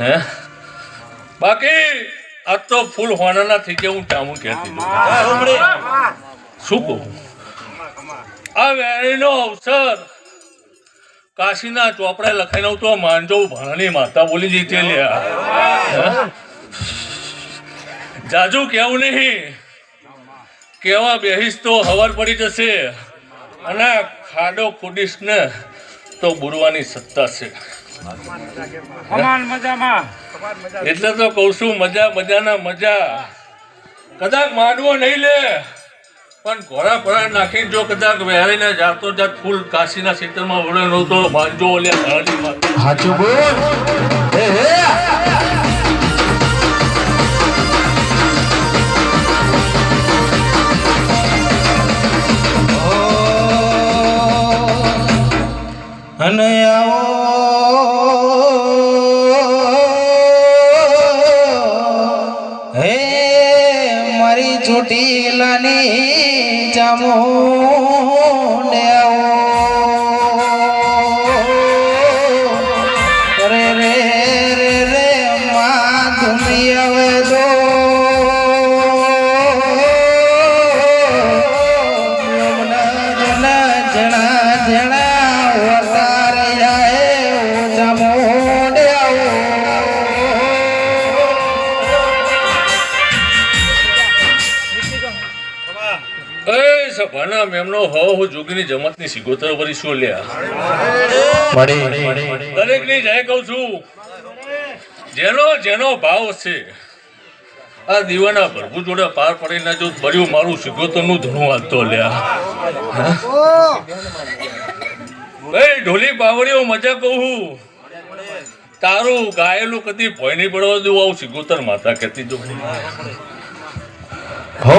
હે? બાકી આ તો ફૂલ હોનાના થઈ ગયા હું ટામું કહેતી શું કહું? આ વેણીનો અવસર. કાશીના ચોપડે લખાઈને તો માંજો ભણની માતા બોલી જીતી લ્યા. હે? જાજુ કેવું નહીં? કેવા બેહીશ તો હવાર પડી જશે. અને ખાડો ખોડીશ ને તો બુરવાની સત્તા છે. મજામાં. એટલે તો કહું છું મજા મજાના મજા. કદાચ માંડવો નહીં લે પણ ઘોડા ફોડા નાખીને જો કદાચ વહેરીને જાતો જાત ફૂલ કાશીના ક્ષેત્રમાં વળેલો તો માંજો લે સાચું બોલ. હે હે. અને આવો ચોટીલાની જામો ને આવો. રે રે રે રે માં ધૂની હવે દો જણા એ સભાના મેમનો હવ હું જોગીની જમતની સિગોતર વળી શું લ્યા દરેકની જય કહું છું. જેનો જેનો ભાવ છે આ દીવાના પ્રભુ જોડે પાર પડીને જો બળ્યું મારું સિગોતરનું ધણું હાલતો લ્યા ભાઈ ઢોલી બાવળીઓ મજા કહું તારું ગાયેલું કદી ભોય નહીં પડવા દઉં આવું સિગોતર માતા કહેતી જો. હો.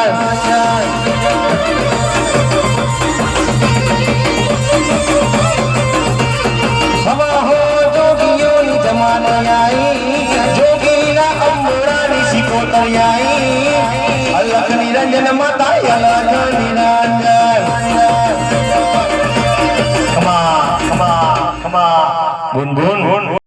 અંબોડાની અલખ નિરંજન માતા અલખ નિરંજન કમા કમા કમા ગુન ગુન બુન